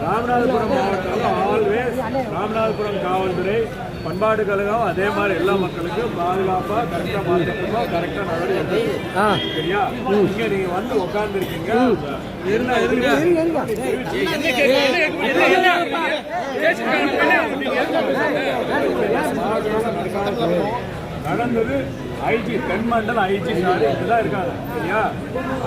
ராமநாதபுரம் மாவட்டத்தில் ஆல்வேஸ் ராமநாதபுரம் காவல்துறை பண்பாடு கழகம் அதே மாதிரி எல்லா மக்களுக்கும் பாதுகாப்பாக கரெக்டாக பார்த்துக்கணும் கரெக்டாக நடவடிக்கை. சரியா? இங்க நீங்க வந்து உட்கார்ந்துருக்கீங்க இருங்க இருங்க. நடந்தது ஐஜி தென்மண்டல ஐஜி சார் இதுதான் இருக்காங்க. சரியா?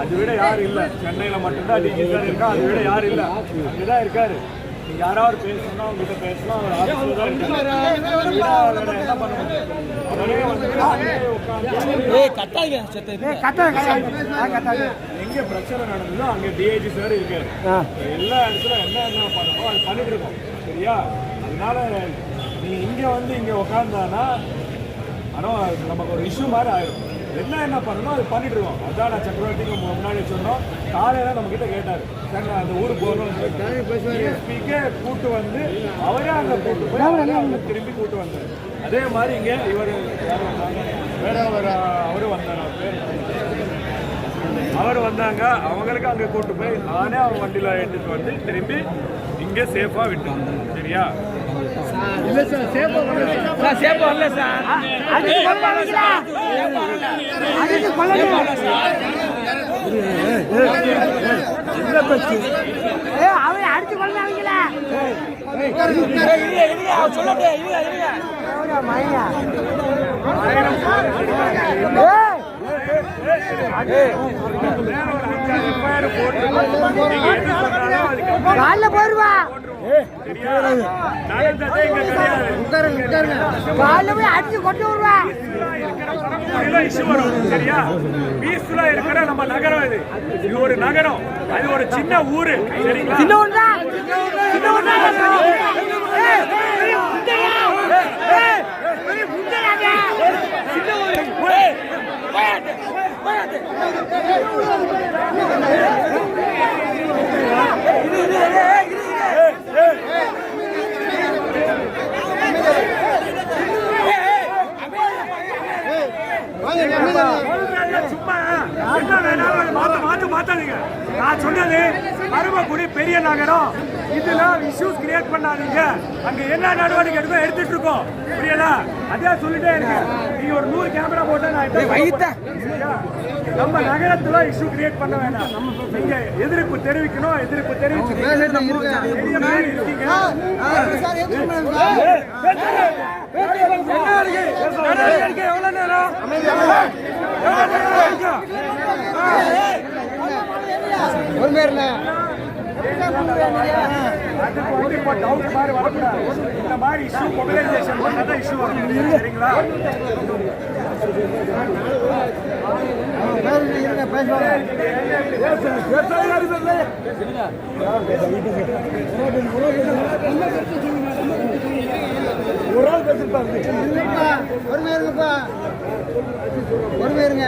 அதை விட யாரும் இல்ல. சென்னையில மட்டும்தான் டிஜி சார் இருக்கா? அதை விட யாரும் இல்ல. அங்கதான் இருக்காரு. நீங்க யாராவது பேசணும்னா உங்ககிட்ட பேசலாம். அவர் ஆஃபீஸ்ல தான் இருக்காரு. என்ன பண்ண எங்க பிரச்சனை நடந்ததோ அங்க டிஐஜி சார் இருக்காரு. எல்லா இடத்துல என்ன என்ன பண்ணணும் அது பண்ணிட்டு இருக்கோம். சரியா? அதனால நீ இங்க வந்து இங்க உட்காந்தானா ஆனால் அது நமக்கு ஒரு இஷ்யூ மாதிரி ஆயிடும் என்ன என்ன பண்ணணும் அது பண்ணிட்டு இருக்கோம். அதான் நான் சக்கரவர்த்திக்கு முன்னாடி சொன்னோம். காலையில நம்ம கிட்ட கேட்டாரு. சார் நான் அந்த ஊருக்கு போகணும் டிஎஸ்பிக்கே கூட்டு வந்து அவரே அங்க கூட்டு போய் அவரே அங்க திரும்பி கூட்டு வந்தார். அதே மாதிரி இங்க இவர் யார் வந்தாங்க? வேற ஒரு அவரும் வந்தார் அவர்? அவர் வந்தாங்க. அவங்களுக்கு அங்க கூட்டு போய் நானே அவங்க வண்டியில எடுத்துட்டு வந்து திரும்பி இங்க சேஃபா விட்டோம் சரியா? அவன் அடிச்சு ஒரு அஞ்சாறு FIR போட்டு நீங்க எது சொன்னாலும் அதுக்கு அப்புறம் காலைல போயிருவா சரியா? காலைல போய் அடிச்சு கொண்டு சரியா பீஸ்ஃபுல்லா இருக்கிற நம்ம நகரம் இது இது ஒரு நகரம் அது ஒரு சின்ன ஊரு சரிங்களா சின்ன சின்ன பண்ணாதீங்க அங்க என்ன நடவடிக்கை எடுக்கோ எடுத்துட்டு இருக்கோம் புரியலா அதே சொல்லிட்டே இருக்கு நீங்க ஒரு நூறு கேமரா போட்டா நான்? நம்ம நகரத்துல இஷ்யூ கிரியேட் பண்ண வேண்டாம் நீங்க எதிர்ப்பு தெரிவிக்கணும் எதிர்ப்பு தெரிவிச்சு எவ்வளவு நேரம் வந்து இப்போ டவுட் மாதிரி வரக்கூடாது இந்த மாதிரி இஷ்யூ மொபிலைசேஷன் இஷ்யூ வரும் சரிங்களா ஒரு ஆள் பொறுமையா இருங்கப்பா பொறுமையா இருங்க.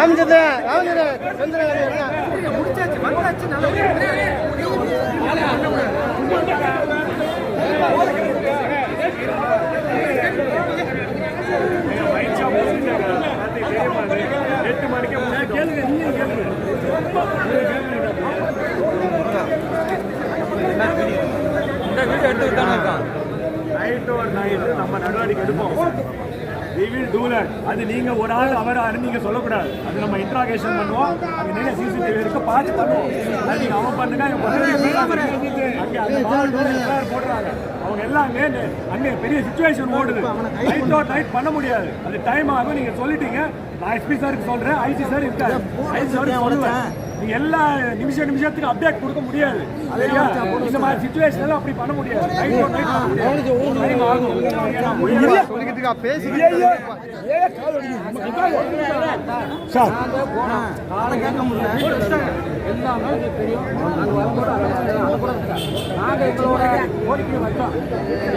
பையன் ஐம்பத்தி ஏழு அது நீங்க ஒரு ஆள் அவர் ஆளு நீங்க சொல்லக்கூடாது. அது நம்ம இன்ட்ராகேஷன் பண்ணுவோம். அது நிறைய சிசிடிவி இருக்கு. பார்த்து பண்ணுவோம். அது நீங்க அவன் பண்ணுங்க. இவன் போடுறாங்க. அவங்க எல்லாம் அங்கே அங்கே பெரிய சுச்சுவேஷன் ஓடுது. நைட் ஒரு நைட் பண்ண முடியாது. அது டைம் ஆகும். நீங்க சொல்லிட்டீங்க. நான் எஸ்பி சாருக்கு சொல்றேன். ஐசி சார் இருக்காரு. ஐசி சார் சொல்லுவேன். எல்லா நிமிஷம் நிமிஷத்துக்கு அப்டேட் கொடுக்க முடியாது. இந்த மாதிரி சுச்சுவேஷன்ல அப்படி பண்ண முடியாது.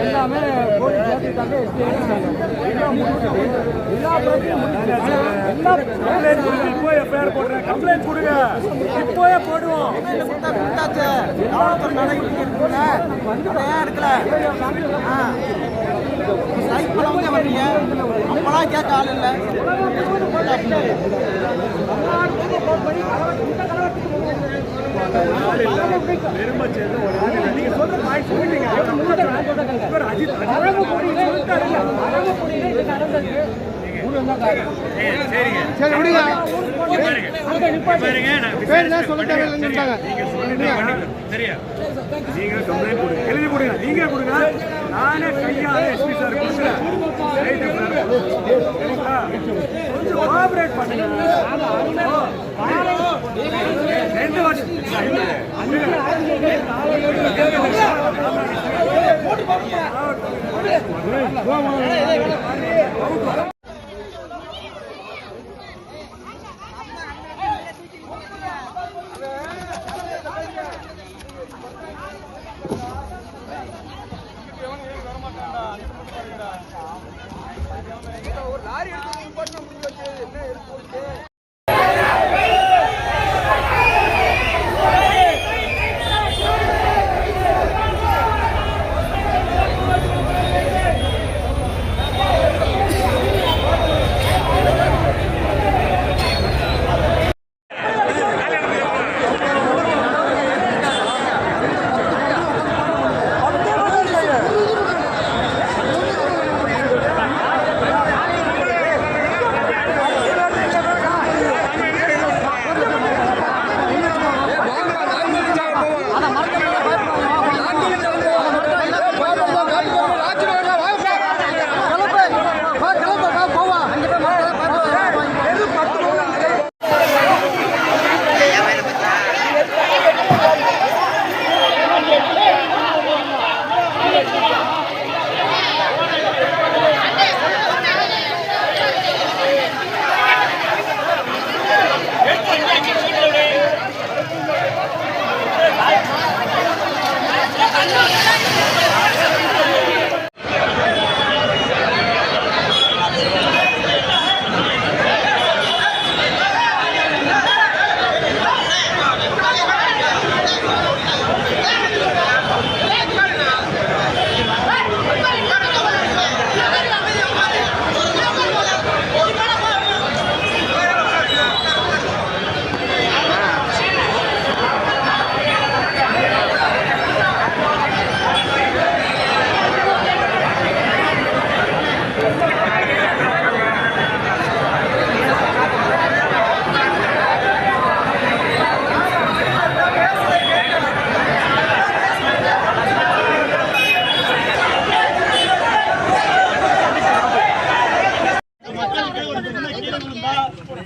எல்லாமே எல்லா இப்போ எஃப்ஐஆர் போடுறேன் கம்ப்ளைண்ட் கொடுங்க. இப்போவே போடுவோம். அப்பெல்லாம் கேட்க ஆள் இல்லை. பெருமை சேர்ந்து ஒரு ஆள் இல்லை. சரி விடுங்க. பாருங்க, நான் பேர் தான் சொல்ல தேவையில்லைன்னு. சரியா? நீங்க கம்ப்ளைண்ட் கொடுங்க எழுதி கொடுங்க நீங்க கொடுங்க நானே கையால எஸ்பி சார் கொடுக்குறேன். Right sir. சரிங்களா? கொஞ்சம் கோஆபரேட் பண்ணுங்க. ரெண்டு வருஷம். ¿Por qué?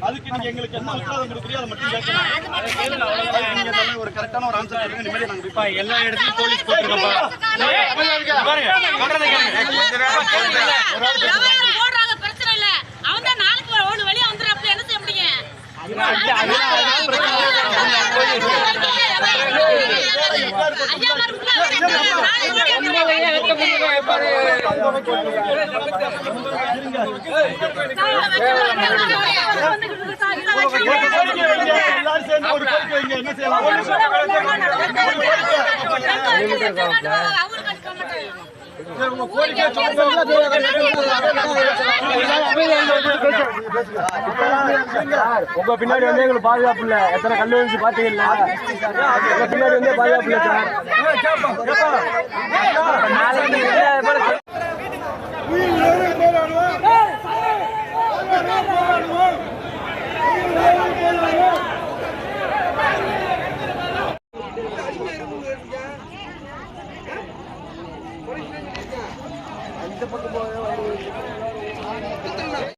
அதுக்கு நீங்க எங்களுக்கு என்ன உத்தரவாதம் கொடுக்குறீங்க அதை மட்டும் கேட்கணும் அதுக்கு நீங்க நல்ல ஒரு கரெக்டான ஒரு ஆன்சர் கொடுங்க நிம்மதியா நாங்க எல்லா இடத்துலயும் போலீஸ் போட்டுருக்கப்பா பாருங்க பிரச்சனை இல்ல அவன் தான் நாளைக்கு ஒரு ஓடு வெளியே வந்துடுறாப்ல என்ன செய்ய முடியும் என்ன செய்யலாம் உங்க பின்னாடி வந்து எங்களுக்கு பாதுகாப்பு இல்ல. எத்தனை கல்லு வந்து பாத்தீங்கல்ல? உங்க பின்னாடி வந்து பாதுகாப்பு இல்ல சார்.